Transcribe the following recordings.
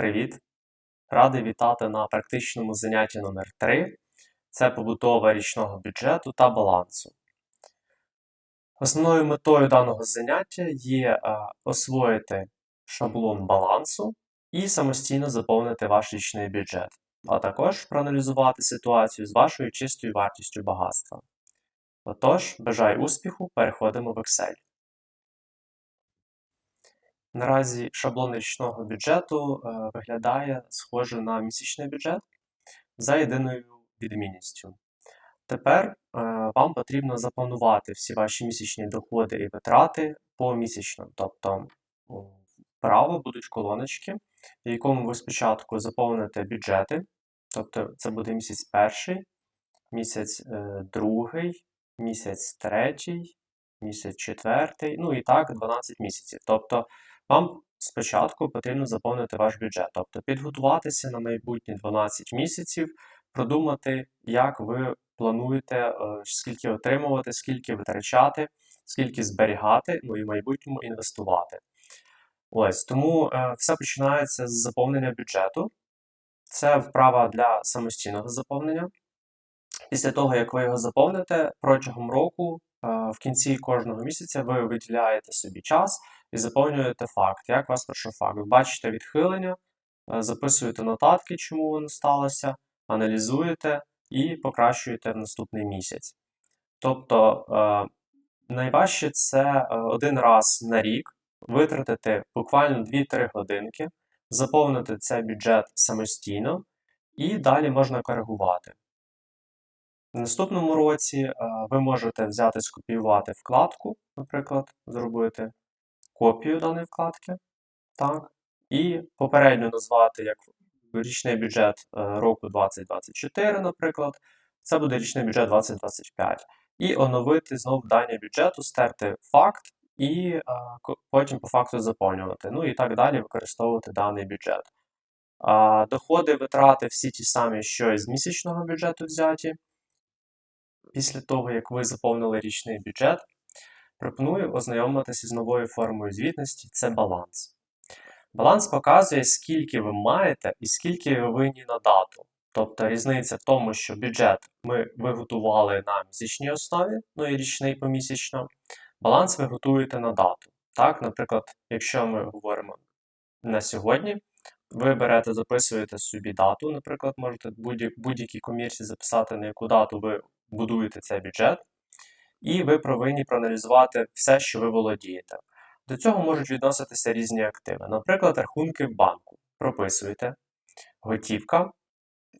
Привіт! Радий вітати на практичному занятті номер 3 Це побудова річного бюджету та балансу. Основною метою даного заняття є е, освоїти шаблон балансу і самостійно заповнити ваш річний бюджет, а також проаналізувати ситуацію з вашою чистою вартістю багатства. Отож, бажаю успіху, переходимо в Excel. Наразі шаблон річного бюджету е, виглядає схоже на місячний бюджет за єдиною відмінністю. Тепер е, вам потрібно запланувати всі ваші місячні доходи і витрати помісячно. Тобто вправо будуть колоночки, в якому ви спочатку заповните бюджети, тобто це буде місяць перший, місяць е, другий, місяць третій, місяць четвертий, ну і так 12 місяців. Тобто вам спочатку потрібно заповнити ваш бюджет, тобто підготуватися на майбутні 12 місяців, продумати, як ви плануєте, е, скільки отримувати, скільки витрачати, скільки зберігати, ну і в майбутньому інвестувати. Ось тому е, все починається з заповнення бюджету. Це вправа для самостійного заповнення. Після того, як ви його заповните, протягом року, в кінці кожного місяця, ви виділяєте собі час і заповнюєте факт. Як вас пройшов факт? Ви бачите відхилення, е, записуєте нотатки, чому воно сталося, аналізуєте і покращуєте в наступний місяць. Тобто е, найважче це один раз на рік витратити буквально 2-3 годинки, заповнити цей бюджет самостійно, і далі можна коригувати. В наступному році е, ви можете взяти, скопіювати вкладку, наприклад, зробити копію даної вкладки. так, І попередньо назвати як річний бюджет е, року 2024, наприклад. Це буде річний бюджет 2025. І оновити знову дані бюджету, стерти факт, і е, потім по факту заповнювати. Ну і так далі використовувати даний бюджет. Доходи, витрати всі ті самі, що і з місячного бюджету взяті після того, як ви заповнили річний бюджет, пропоную ознайомитися з новою формою звітності це баланс. Баланс показує, скільки ви маєте і скільки ви винні на дату. Тобто різниця в тому, що бюджет ми виготували на місячній основі, ну і річний помісячно. Баланс ви готуєте на дату. Так, Наприклад, якщо ми говоримо на сьогодні, ви берете, записуєте собі дату, наприклад, можете будь-якій комірці записати, на яку дату ви будуєте цей бюджет, і ви повинні проаналізувати все, що ви володієте. До цього можуть відноситися різні активи. Наприклад, рахунки в банку. Прописуєте готівка,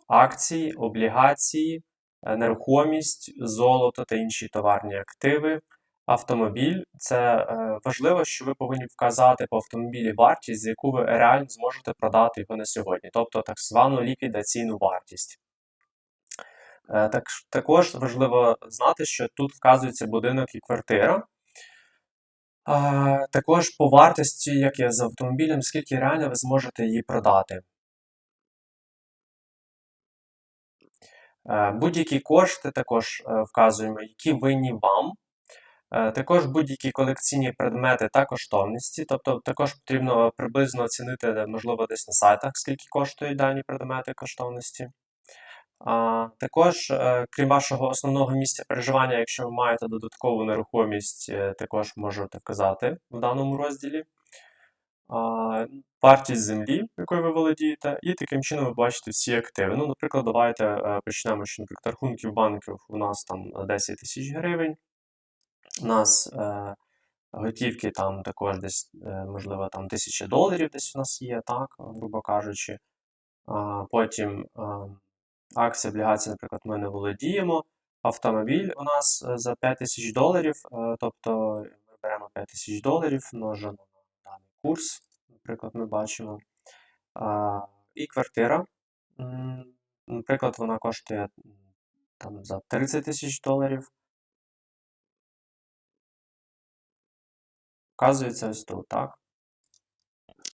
акції, облігації, е, нерухомість, золото та інші товарні активи. Автомобіль це е, важливо, що ви повинні вказати по автомобілі вартість, за яку ви реально зможете продати його на сьогодні, тобто так звану ліквідаційну вартість. Е, так, Також важливо знати, що тут вказується будинок і квартира. Також по вартості, як є з автомобілем, скільки реально ви зможете її продати. Е, будь-які кошти також е, вказуємо, які винні вам. Також будь-які колекційні предмети та коштовності, тобто також потрібно приблизно оцінити, можливо, десь на сайтах, скільки коштують дані предмети коштовності. Також, е, крім вашого основного місця переживання, якщо ви маєте додаткову нерухомість, е, також можете вказати в даному розділі. Вартість землі, якою ви володієте, і таким чином ви бачите всі активи. Ну, Наприклад, давайте е, почнемо, що наприклад, рахунків банків у нас там 10 тисяч гривень. У нас е, готівки там також десь, можливо, там 1000 доларів десь у нас є, так, грубо кажучи. Потім. Акції, облігації, наприклад, ми не володіємо. Автомобіль у нас е, за 5 тисяч доларів, е, тобто ми беремо 5 тисяч доларів, множимо на даний курс, наприклад, ми бачимо. І квартира, наприклад, вона коштує там, за 30 тисяч доларів. Вказується ось тут, так?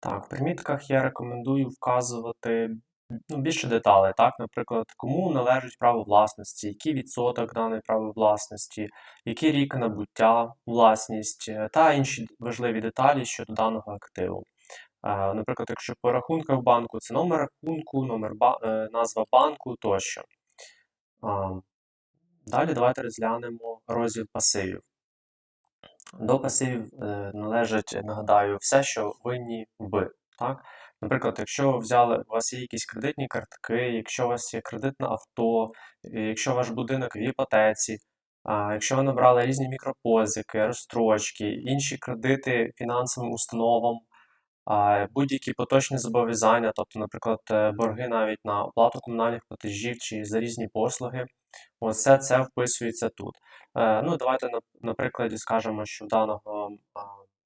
Так, в примітках я рекомендую вказувати ну, більше деталей, так, наприклад, кому належить право власності, який відсоток даної право власності, який рік набуття, власність е, та інші важливі деталі щодо даного активу. Е, Наприклад, якщо по рахунках банку, це номер рахунку, номер е, назва банку тощо. Далі давайте розглянемо розділ пасивів. До пасивів належить, нагадаю, все, що винні ви. Так? Наприклад, якщо взяли, у вас є якісь кредитні картки, якщо у вас є кредитне авто, якщо ваш будинок в іпотеці, а, якщо ви набрали різні мікропозики, розстрочки, інші кредити фінансовим установам, будь-які поточні зобов'язання, тобто, наприклад, е, борги навіть на оплату комунальних платежів чи за різні послуги, ось все це вписується тут. Е, Ну, давайте на, прикладі скажемо, що даного,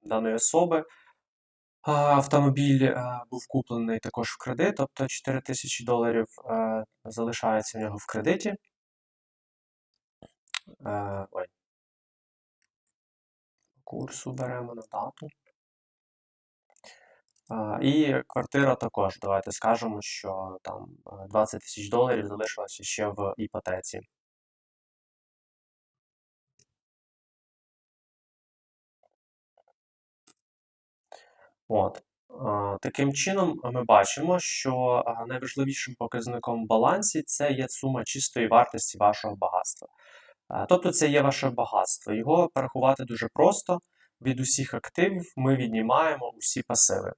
даної особи автомобіль е, був куплений також в кредит, тобто 4 тисячі доларів е, залишається в нього в кредиті. Е, Ой. Курсу беремо на дату. І квартира також. Давайте скажемо, що там е, 20 тисяч доларів залишилося ще в іпотеці. От. Таким чином, ми бачимо, що найважливішим показником в балансі це є сума чистої вартості вашого багатства. Тобто це є ваше багатство. Його порахувати дуже просто. Від усіх активів ми віднімаємо усі пасиви.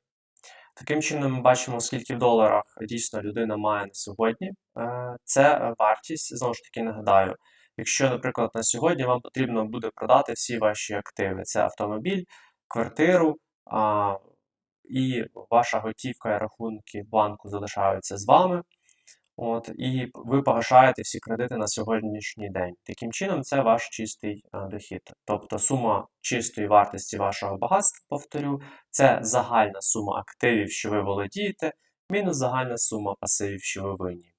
Таким чином, ми бачимо, скільки в доларах дійсно людина має на сьогодні. Е, Це вартість, знову ж таки нагадаю, якщо, наприклад, на сьогодні вам потрібно буде продати всі ваші активи: це автомобіль, квартиру, і ваша готівка і рахунки банку залишаються з вами. От, і ви погашаєте всі кредити на сьогоднішній день. Таким чином, це ваш чистий дохід. Тобто сума чистої вартості вашого багатства, повторю, це загальна сума активів, що ви володієте, мінус загальна сума пасивів, що ви винні.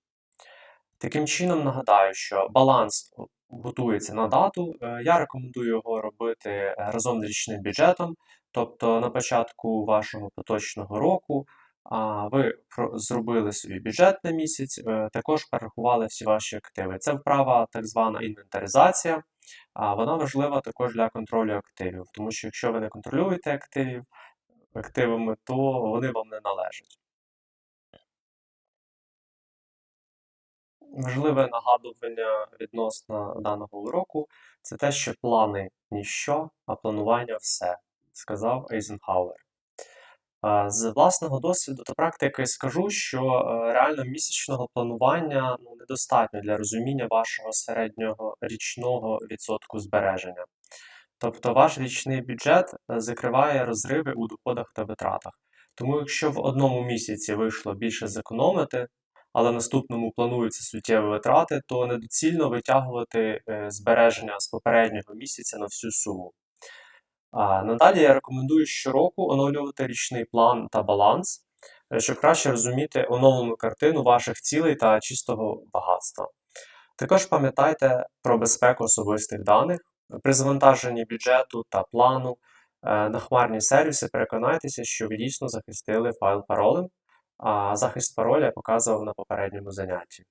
Таким чином, нагадаю, що баланс готується на дату. Е, Я рекомендую його робити е, разом з річним бюджетом. Тобто на початку вашого поточного року ви зробили собі бюджет на місяць, е, також перерахували всі ваші активи. Це вправа так звана інвентаризація. Вона важлива також для контролю активів, тому що якщо ви не контролюєте активів, активами, то вони вам не належать. Важливе нагадування відносно даного уроку це те, що плани ніщо, а планування все, сказав Ейзенхауер. З власного досвіду та практики скажу, що е, реально місячного планування ну, недостатньо для розуміння вашого середнього річного відсотку збереження. Тобто ваш річний бюджет е, закриває розриви у доходах та витратах. Тому якщо в одному місяці вийшло більше зекономити, але наступному плануються суттєві витрати, то недоцільно витягувати е, збереження з попереднього місяця на всю суму. Надалі я рекомендую щороку оновлювати річний план та баланс, е, щоб краще розуміти оновлену картину ваших цілей та чистого багатства. Також пам'ятайте про безпеку особистих даних. При завантаженні бюджету та плану е, на хмарні сервіси переконайтеся, що ви дійсно захистили файл паролем, а захист пароля я показував на попередньому занятті.